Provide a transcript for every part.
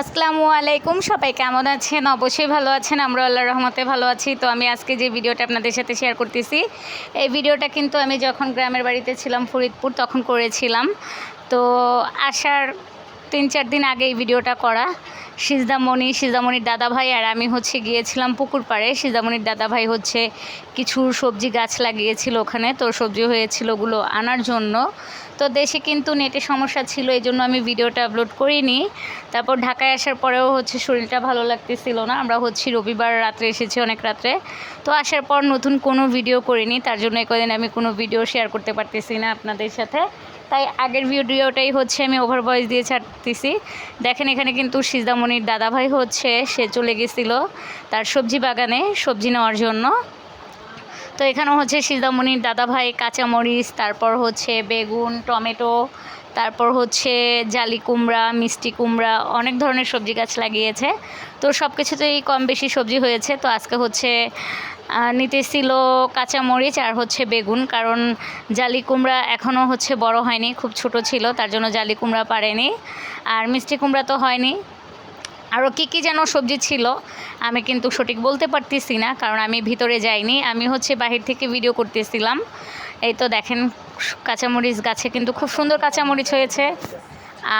আসসালামু আলাইকুম, সবাই কেমন আছেন? অবশ্যই ভালো আছেন আমরা আল্লাহ রহমতে ভালো আছি। তো আমি আজকে যে ভিডিওটা আপনাদের সাথে শেয়ার করতেছি, এই ভিডিওটা কিন্তু আমি যখন গ্রামের বাড়িতে ছিলাম ফরিদপুর, তখন করেছিলাম। তো আসার তিন চার দিন আগে এই ভিডিওটা করা। সিজদামণি, সিজদামণির দাদাভাই আর আমি হচ্ছে গিয়েছিলাম পুকুর পাড়ে। সিজদামণির দাদাভাই হচ্ছে কিছু সবজি গাছ লাগিয়েছিল ওখানে। তো সবজি হয়েছিল ওগুলো আনার জন্য। তো দেশে কিন্তু নেটে সমস্যা ছিল, এই জন্য আমি ভিডিওটা আপলোড করিনি। তারপর ঢাকায় আসার পরেও হচ্ছে শরীরটা ভালো লাগতেছিল না। আমরা হচ্ছে রবিবার রাত্রে এসেছি অনেক রাত্রে। তো আসার পর নতুন কোনো ভিডিও করিনি, তার জন্য কদিন আমি কোনো ভিডিও শেয়ার করতে পারতেছি না আপনাদের সাথে। তাই আগের ভিডিওটাই হচ্ছে আমি ওভার ভয়েস দিয়ে ছাড়তেছি। দেখেন এখানে কিন্তু সিজদামণির দাদাভাই হচ্ছে, সে চলে গেছিল তার সবজি বাগানে, সবজি নেওয়ার জন্য। তো এখানে হচ্ছে সিজদামণির দাদাভাই কাঁচামরিচ, তারপর হচ্ছে বেগুন, টমেটো তারপর হচ্ছে জালি কুমড়া মিষ্টি কুমড়া অনেক ধরনের সবজি গাছ লাগিয়েছে। তো সব কিছুতেই কম বেশি সবজি হয়েছে। তো আজকে হচ্ছে আহ, নিতেছিল কাঁচামরিচ আর হচ্ছে বেগুন। কারণ জালি কুমড়া এখনও হচ্ছে বড় হয়নি খুব ছোট ছিল তার জন্য জালি কুমড়া পারেনি। আর মিষ্টি কুমড়া তো হয়নি। আরও কী কী যেন সবজি ছিল আমি কিন্তু সঠিক বলতে পারতেছি না কারণ আমি ভিতরে যাইনি। আমি হচ্ছে বাহির থেকে ভিডিও করতেছিলাম। এই তো দেখেন, কাঁচামরিচ গাছে কিন্তু খুব সুন্দর কাঁচামরিচ হয়েছে।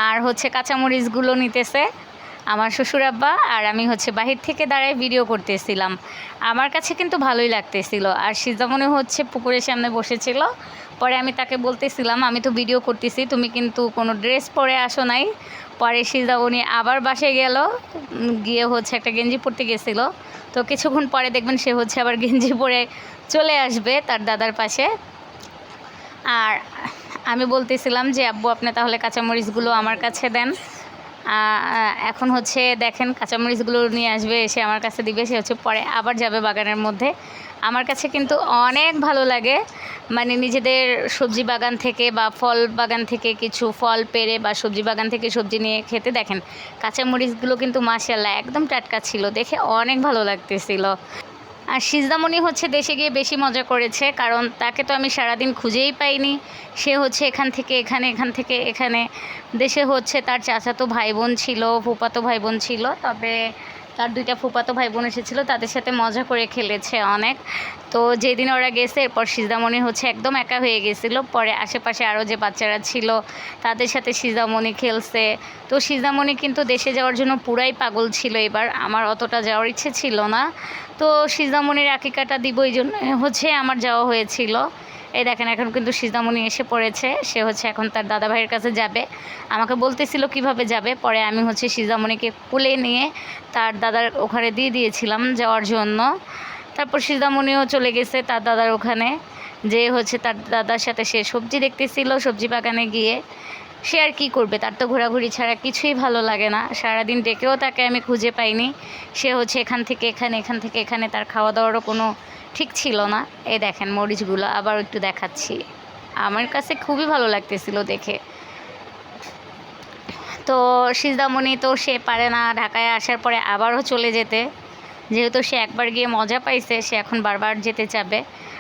আর হচ্ছে কাঁচামরিচগুলো নিতেছে আমার শ্বশুর আব্বা আর আমি হচ্ছে বাহির থেকে দাঁড়ায় ভিডিও করতেছিলাম। আমার কাছে কিন্তু ভালোই লাগতেছিল। আর সিজামনে হচ্ছে পুকুরের সামনে বসেছিল। পরে আমি তাকে বলতেছিলাম, আমি তো ভিডিও করতেছি, তুমি কিন্তু কোনো ড্রেস পরে আসো নাই। পরে সিজামনি আবার বাসে গেল, গিয়ে হচ্ছে একটা গেঞ্জি পরতে গেছিল। তো কিছুক্ষণ পরে দেখবেন সে হচ্ছে আবার গেঞ্জি পরে চলে আসবে তার দাদার পাশে। আর আমি বলতেছিলাম যে, আব্বু, আপনি তাহলে কাঁচামরিচগুলো আমার কাছে দেন। এখন হচ্ছে দেখেন, কাঁচামরিচগুলো নিয়ে আসবে, এসে আমার কাছে দিবে, সে হচ্ছে পরে আবার যাবে বাগানের মধ্যে। আমার কাছে কিন্তু অনেক ভালো লাগে। মানে নিজেদের সবজি বাগান থেকে বা ফল বাগান থেকে কিছু ফল পেরে বা সবজি বাগান থেকে সবজি নিয়ে খেতে দেখেন, কাঁচামরিচগুলো কিন্তু মাসাল্লাহ একদম টাটকা ছিল, দেখে অনেক ভালো লাগতেছিল। আর সিজদামণি হচ্ছে দেশে গিয়ে বেশি মজা করেছে, কারণ তাকে তো আমি সারাদিন খুঁজেই পাইনি। সে হচ্ছে এখান থেকে, এখানে, এখান থেকে, এখানে। দেশে হচ্ছে তার চাচাতো ভাই বোন ছিল, ফুপাতো ভাই বোন ছিল, তবে তার দুইটা ফুপাতো ভাই বোন এসেছিল, তাদের সাথে মজা করে খেলেছে অনেক। তো যেদিন ওরা গেছে, এরপর সিজদামণি হচ্ছে একদম একা হয়ে গেছিল। পরে আশেপাশে আরও যে বাচ্চারা ছিল, তাদের সাথে সিজদামণি খেলছে। তো সিজদামণি কিন্তু দেশে যাওয়ার জন্য পুরাই পাগল ছিল এবার, আমার অতটা যাওয়ার ইচ্ছে ছিল না। তো সিজদামণির আকিকাটা দিব এই জন্য হচ্ছে আমার যাওয়া হয়েছিল। এই দেখেন, এখন কিন্তু সিজদামণি এসে পড়েছে। সে হচ্ছে এখন তার দাদা ভাইয়ের কাছে যাবে। আমাকে বলতেছিল কীভাবে যাবে, পরে আমি হচ্ছে সিজদামণিকে কুলে নিয়ে তার দাদার ওখানে দিয়ে দিয়েছিলাম যাওয়ার জন্য। তারপর সিজদামণিও চলে গেছে তার দাদার ওখানে। যে হচ্ছে তার দাদার সাথে সে সবজি দেখতেছিল, সবজি বাগানে গিয়ে। সে আর কি করবে? তার তো ঘোরাঘুরি ছাড়া কিছুই ভালো লাগে না। সারাদিন ডেকেও তাকে আমি খুঁজে পাইনি। সে হচ্ছে এখান থেকে এখানে, এখান থেকে এখানে তার খাওয়া দাওয়ারও কোনো ঠিক ছিল না। এই দেখেন মরিচগুলো আবার একটু দেখাচ্ছি। আমার কাছে খুবই ভালো লাগতেছিল দেখে। তো সিজদামণি তো সে পারে না ঢাকায় আসার পরে আবারও চলে যেতে। যেহেতু সে একবার গিয়ে মজা পাইছে, সে এখন বারবার যেতে চাবে।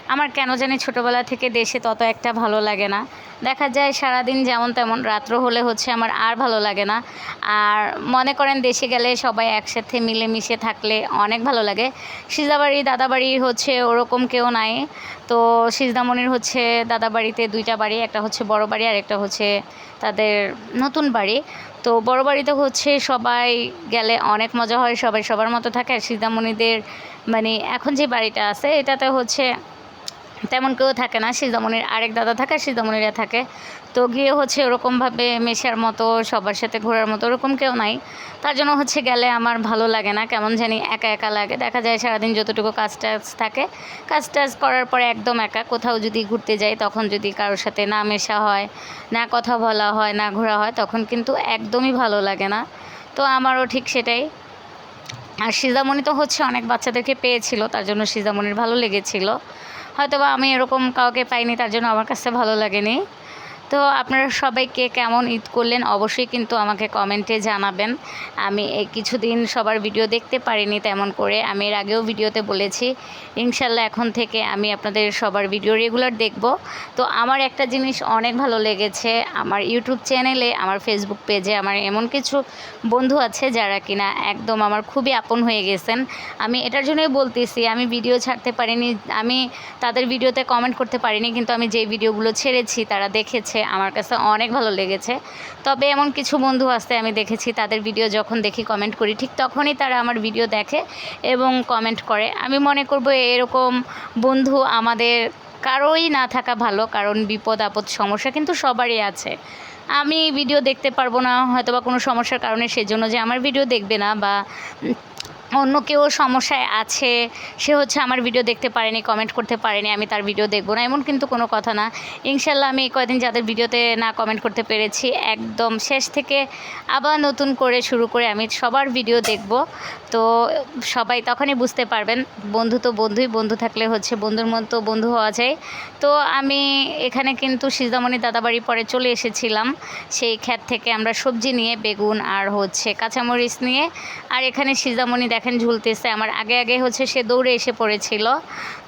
আমার কেন জানি ছোটোবেলা থেকে দেশে তত একটা ভালো লাগে না। দেখা যায় সারাদিন যেমন তেমন, রাত্র হলে হচ্ছে আমার আর ভালো লাগে না। আর মনে করেন দেশে গেলে সবাই একসাথে মিলেমিশে থাকলে অনেক ভালো লাগে। সিজাবাড়ি দাদাবাড়ি হচ্ছে ওরকম কেউ নাই। তো সিজদামণির হচ্ছে দাদাবাড়িতে দুইটা বাড়ি, একটা হচ্ছে বড় বাড়ি আর একটা হচ্ছে তাদের নতুন বাড়ি। তো বড় বাড়িতে হচ্ছে সবাই গেলে অনেক মজা হয়, সবাই সবার মতো থাকে। আর সীতামণিদের মানে এখন যে বাড়িটা আছে, এটাতে হচ্ছে তেমন কেউ থাকে না সীতামণির আরেক দাদা থাকে সীতামণিরা থাকে। তো গিয়ে হচ্ছে ওরকমভাবে মেশার মতো, সবার সাথে ঘোরার মতো ওরকম কেউ নাই। তার জন্য হচ্ছে গেলে আমার ভালো লাগে না, কেমন জানি একা একা লাগে। দেখা যায় সারাদিন যতটুকু কাজ টাজ থাকে, কাজ টাজ করার পরে একদম একা। কোথাও যদি ঘুরতে যাই, তখন যদি কারোর সাথে না মেশা হয়, না কথা বলা হয়, না ঘোরা হয়, তখন কিন্তু একদমই ভালো লাগে না। তো আমারও ঠিক সেটাই। আর সিজামণি তো হচ্ছে অনেক বাচ্চাদেরকে পেয়েছিল, তার জন্য সিজামণির ভালো লেগেছিল। হয়তো বা আমি এরকম কাউকে পাইনি তার জন্য আমার কাছে ভালো লাগেনি। তো আপনারা সবাই কে কেমন ঈদ করলেন অবশ্যই কিন্তু আমাকে কমেন্টে জানাবেন। আমি কিছুদিন সবার ভিডিও দেখতে পারিনি তেমন করে। আমি এর আগেও ভিডিওতে বলেছি, ইনশাল্লাহ এখন থেকে আমি আপনাদের সবার ভিডিও রেগুলার দেখব। তো আমার একটা জিনিস অনেক ভালো লেগেছে, আমার ইউটিউব চ্যানেলে, আমার ফেসবুক পেজে আমার এমন কিছু বন্ধু আছে যারা কিনা একদম আমার খুবই আপন হয়ে গেছেন। আমি এটার জন্যই বলতেছি, আমি ভিডিও ছাড়তে পারিনি, আমি তাদের ভিডিওতে কমেন্ট করতে পারিনি, কিন্তু আমি যে ভিডিওগুলো ছেড়েছি তারা দেখেছে। আমার কাছে অনেক ভালো লেগেছে। তবে এমন কিছু বন্ধু আছে আমি দেখেছি, তাদের ভিডিও যখন দেখি কমেন্ট করি, ঠিক তখনই তারা আমার ভিডিও দেখে এবং কমেন্ট করে। আমি মনে করব এরকম বন্ধু আমাদের কারোই না থাকা ভালো, কারণ বিপদ, আপদ, সমস্যা কিন্তু সবারই আছে। আমি ভিডিও দেখতে পারব না হয়তো বা কোনো সমস্যার কারণে, সেজন্য যে আমার ভিডিও দেখবে না বা অন্য কেউ সমস্যায় আছে, সে হচ্ছে আমার ভিডিও দেখতে পারেনি কমেন্ট করতে পারেনি, আমি তার ভিডিও দেখব না, এমন কিন্তু কোনো কথা না। ইনশাল্লাহ আমি এই কয়দিন যাদের ভিডিওতে না কমেন্ট করতে পেরেছি, একদম শেষ থেকে আবার নতুন করে শুরু করে আমি সবার ভিডিও দেখব। তো সবাই তখনই বুঝতে পারবেন, বন্ধু তো বন্ধুই, বন্ধু থাকলে হচ্ছে বন্ধুর মতো বন্ধু হওয়া যায়। তো আমি এখানে কিন্তু সিজামণি দাদাবাড়ি পরে চলে এসেছিলাম, সেই ক্ষেত থেকে আমরা সবজি নিয়ে, বেগুন আর হচ্ছে কাঁচামরিচ নিয়ে, আর এখানে সিজামণি দেখেন ঝুলতেছে। আমার আগে আগে হচ্ছে সে দৌড়ে এসে পড়েছিল।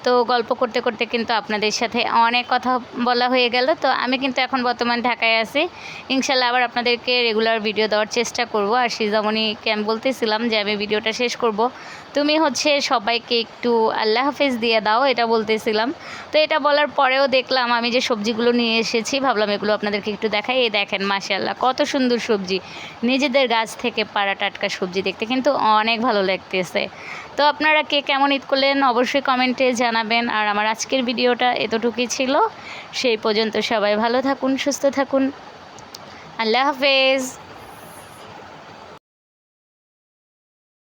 তো গল্প করতে করতে কিন্তু আপনাদের সাথে অনেক কথা বলা হয়ে গেল। তো আমি কিন্তু এখন বর্তমান ঢাকায় আছি। ইনশাল্লাহ আবার আপনাদেরকে রেগুলার ভিডিও দেওয়ার চেষ্টা করব। আর সিজামণিকে আমি বলতেছিলাম যে আমি ভিডিওটা শেষ করব। তুমি হচ্ছে সবাইকে একটু আল্লাহ হাফেজ দিয়ে দাও, এটা বলতেছিলাম। তো এটা বলার পরেও দেখলাম আমি যে সবজিগুলো নিয়ে এসেছি, ভাবলাম এগুলো আপনাদেরকে একটু দেখাই। এই দেখেন মাশাল্লাহ কত সুন্দর সবজি। নিজেদের গাছ থেকে পাড়া টাটকা সবজি দেখতে কিন্তু অনেক ভালো লাগতেছে। তো আপনারা কে কেমন ঈদ করলেন অবশ্যই কমেন্টে জানাবেন। আর আমার আজকের ভিডিওটা এতটুকুই ছিল। সেই পর্যন্ত সবাই ভালো থাকুন, সুস্থ থাকুন। আল্লাহ হাফেজ।